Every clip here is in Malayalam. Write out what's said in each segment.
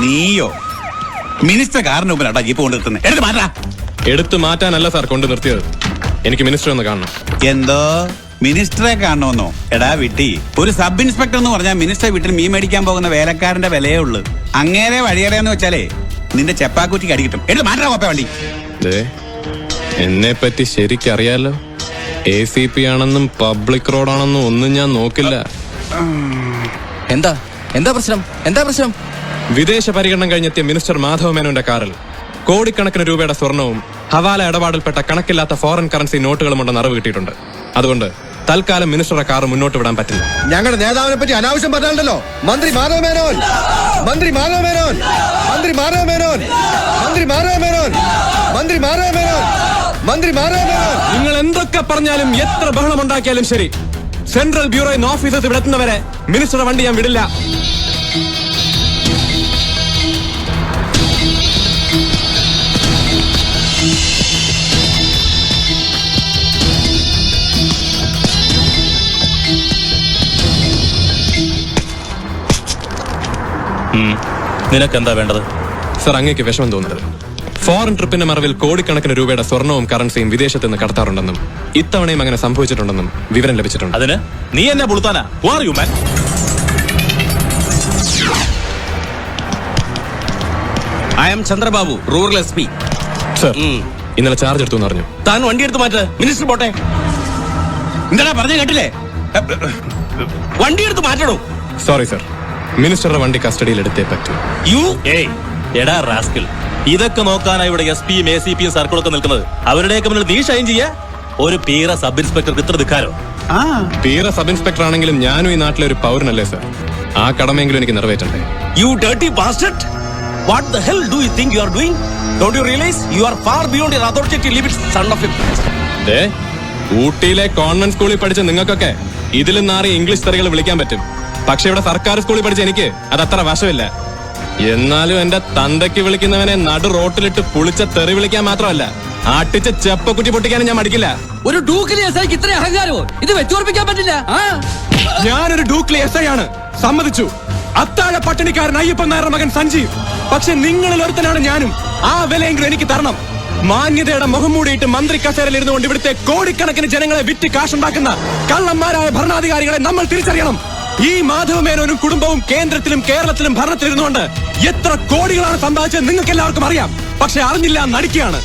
നീയോ? മിനിസ്റ്റർ കാറിന് മുമ്പിലാട്ടാ ജീപ്പ് കൊണ്ടിരുത്തുന്നത് എടുത്ത് മാറ്റാ. എടുത്തു മാറ്റാനല്ല സാർ കൊണ്ട് നിർത്തിയത്. എനിക്ക് മിനിസ്റ്റർ ഒന്ന് കാണണം. എന്തോ? മിനിസ്റ്ററെ കാണണമെന്നോ എടാ വിട്ടി ഒരു സബ് ഇൻസ്പെക്ടർ എന്ന് പറഞ്ഞാൽ മിനിസ്റ്റർ വീട്ടിൽ മീൻ മേടിക്കാൻ പോകുന്ന വേലക്കാരന്റെ വിലയേ ഉള്ളൂ. അങ്ങേരെ വഴിയറിയാന്ന് വെച്ചാലേ നിന്റെ ചെപ്പാക്കുറ്റിക്ക് അടിക്കിട്ടും എടുത്ത് മാറ്റാ കോപ്പ വണ്ടി. ദേ എന്നെ പറ്റി ശരിക്കറിയാലോ? എ സി പി ആണെന്നും പബ്ലിക് റോഡാണെന്നും ഒന്നും ഞാൻ നോക്കില്ല. എന്താ? എന്താ പ്രശ്നം? എന്താ പ്രശ്നം? വിദേശ പര്യടനം കഴിഞ്ഞെത്തിയ മിനിസ്റ്റർ മാധവ മേനോന്റെ കാറിൽ കോടിക്കണക്കിന് രൂപയുടെ സ്വർണവും ഹവാല ഇടപാടിൽപ്പെട്ട കണക്കില്ലാത്ത ഫോറിൻ കറൻസി നോട്ടുകളും ഉണ്ടെന്ന് അറിവ് കിട്ടിയിട്ടുണ്ട്. അതുകൊണ്ട് തൽക്കാലം മിനിസ്റ്ററുടെ കാർ മുന്നോട്ട് വിടാൻ പറ്റില്ല. ഞങ്ങളുടെ നേതാവിനെ പറ്റി അനാവശ്യം പറഞ്ഞാലോ മന്ത്രി മാധവ മേനോൻ. മന്ത്രി മാധവ മേനോൻ. മന്ത്രി മാധവ മേനോൻ. മന്ത്രി മാധവ മേനോൻ. മന്ത്രി മാധവ മേനോൻ. മന്ത്രി മാധവ മേനോൻ. നിങ്ങൾ എന്തൊക്കെ പറഞ്ഞാലും എത്ര ബഹളം ഉണ്ടാക്കിയാലും ശരി. സെൻട്രൽ ബ്യൂറോ ഓഫീസസ് വിടത്തുന്നവരെ മിനിസ്റ്ററുടെ വണ്ടി ഞാൻ വിടില്ല. നിനക്കെന്താ വേണ്ടത്? സർ അങ്ങേക്ക് വിഷമം തോന്നുന്നത് ഫോറിൻ ട്രിപ്പിന്റെ മറവിൽ കോടിക്കണക്കിന് രൂപയുടെ സ്വർണവും കറൻസിയും വിദേശത്ത് നിന്ന് കടത്താറുണ്ടെന്നും ഇത്തവണയും അങ്ങനെ സംഭവിച്ചിട്ടുണ്ടെന്നും വിവരം ലഭിച്ചിട്ടുണ്ട്. അതിന്? നീ എന്നെ പുളുത്താനാ? You man I'm Chandrababu rural S P sir ഇന്നലെ ചാർജ് എടുത്തു പറഞ്ഞു. താൻ വണ്ടി എടുത്ത് മാറ്റ്. മിനിസ്റ്റർ പോട്ടെ. എന്താടാ പറഞ്ഞു കേട്ടില്ലേ? വണ്ടി എടുത്ത് മാറ്റണോ. സോറി സർ മിനിസ്റ്ററുടെ വണ്ടി കസ്റ്റഡിയിൽ എടുത്തേ പറ്റൂ. യു ഏയ് എടാ റാസ്കിൽ ഇതൊക്കെ നോക്കാനാ ഇവിടെ എസ് പിയും എ സി പിയും സർക്കിളൊക്കെ നിൽക്കുന്നത്. അവരുടെയൊക്കെ മുന്നിൽ നീ ഷൈൻ ചെയ്യാ. ഒരു പീറ സബ് ഇൻസ്പെക്ടർക്ക് ഇത്ര ധിക്കാരോ? പീറ സബ് ഇൻസ്പെക്ടർ ആണെങ്കിലും ഞാനും ഈ നാട്ടിലെ ഒരു പൗരനല്ലേ സർ? ആ കടമയെങ്കിലും എനിക്ക് നിറവേറ്റണ്ടേ? You dirty bastard what the hell do you think you are doing don't you realise you are far beyond your authority limits son of ദേ ഊട്ടിയിലെ കോൺവെന്റ് സ്കൂളിൽ പഠിച്ച നിങ്ങൾക്കൊക്കെ ഇതിലും നാറി ഇംഗ്ലീഷ് തെറികൾ വിളിക്കാൻ പറ്റും. പക്ഷെ ഇവിടെ സർക്കാർ സ്കൂളിൽ പഠിച്ച എനിക്ക് അത് അത്ര വശമില്ല. എന്നാലും എന്റെ തന്തയ്ക്ക് വിളിക്കുന്നവനെ നടു റോട്ടിലിട്ട് പുളിച്ച തെറി വിളിക്കാൻ മാത്രമല്ല ആട്ടിച്ച ചെപ്പക്കുറ്റി പൊട്ടിക്കാനും ഞാൻ മടിക്കില്ല. ഒരു ഡൂക്കിലി എസ് ഐക്ക് ഇത്രയും അഹങ്കാരമോ? ഇത് വെച്ചുറപ്പിക്കാൻ പറ്റില്ല. ഞാനൊരു ഡൂക്ലി എസ് ഐ ആണ്. സമ്മതിച്ചു. അത്താഴ പട്ടിണിക്കാരൻ അയ്യപ്പൻ നായർ മകൻ സഞ്ജീവ്. പക്ഷെ നിങ്ങളിൽ ഒരുത്തനാണ് ഞാനും. ആ വിലയെങ്കിലും എനിക്ക് തരണം. മാന്യതയുടെ മുഖം മൂടിയിട്ട് മന്ത്രി കസേരയിൽ ഇരുന്നുകൊണ്ട് ഇവിടുത്തെ കോടിക്കണക്കിന് ജനങ്ങളെ വിറ്റ് കാശുണ്ടാക്കുന്ന കള്ളന്മാരായ ഭരണാധികാരികളെ നമ്മൾ തിരിച്ചറിയണം. ഈ മാധവ മേനോനും കുടുംബവും കേന്ദ്രത്തിലും കേരളത്തിലും ഭരണത്തിലിരുന്നുകൊണ്ട് എത്ര കോടികളാണ് സമ്പാദിച്ചത് നിങ്ങൾക്ക് എല്ലാവർക്കും അറിയാം. പക്ഷെ അറിഞ്ഞില്ല നടിക്കുകയാണ്.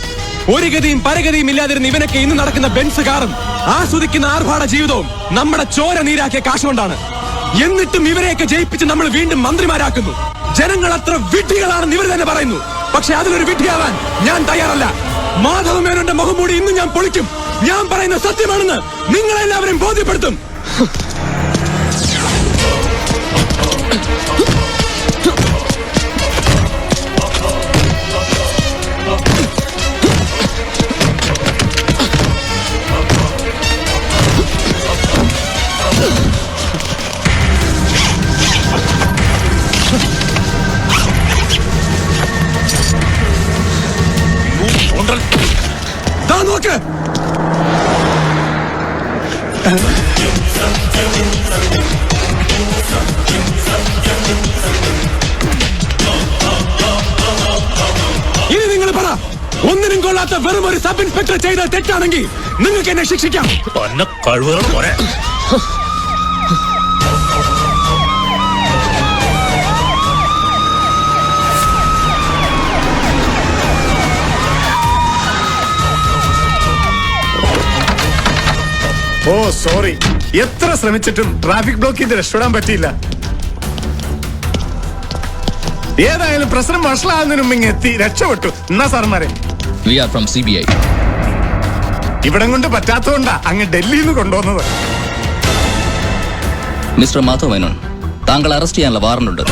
ഒരു ഗതിയും പരഗതിയും ഇല്ലാതിരുന്ന ഇവനൊക്കെ ഇന്ന് നടക്കുന്ന ബെൻസ് കാറും ആസ്വദിക്കുന്ന ആർഭാട ജീവിതവും നമ്മുടെ ചോര നീരാക്കിയ കാശുകൊണ്ടാണ്. എന്നിട്ടും ഇവരെയൊക്കെ ജയിപ്പിച്ച് നമ്മൾ വീണ്ടും മന്ത്രിമാരാക്കുന്നു. ജനങ്ങൾ അത്ര വിഡ്ഢികളാണെന്ന് ഇവർ തന്നെ പറയുന്നു. പക്ഷെ അതിലൊരു വിഡ്ഢിയാവാൻ ഞാൻ തയ്യാറല്ല. മാധവ മേനോന്റെ മുഖംമൂടി ഇന്ന് ഞാൻ പൊളിക്കും. ഞാൻ പറയുന്ന സത്യമാണെന്ന് നിങ്ങളെല്ലാവരും ബോധ്യപ്പെടുത്തും. ദാ നോക്ക്. ഇനി നിങ്ങൾ പറ ഒന്നിനും കൊള്ളാത്ത വെറും ഒരു സബ് ഇൻസ്പെക്ടർ ചെയ്ത തെറ്റാണെങ്കിൽ നിങ്ങൾക്ക് എന്നെ ശിക്ഷിക്കാം. കഴിവുകൾ പോരെ. ഓ സോറി. എത്ര ശ്രമിച്ചിട്ടും ട്രാഫിക് ബ്ലോക്ക് ചെയ്ത് രക്ഷപ്പെടാൻ പറ്റിയില്ല. ഏതായാലും പ്രശ്നം വഷളാകുന്നതിന് മുമ്പ് എത്തി. രക്ഷപ്പെട്ടു. എന്നാ സാർമാരെ we are from C B I ഇവിടം കൊണ്ട് പറ്റാത്തതുകൊണ്ടാ അങ്ങ് ഡൽഹിയിൽ നിന്ന് കൊണ്ടുവന്നത്. മിസ്റ്റർ മാധവ് മേനോൻ താങ്കൾ അറസ്റ്റ് ചെയ്യാനുള്ള വാറണ്ട്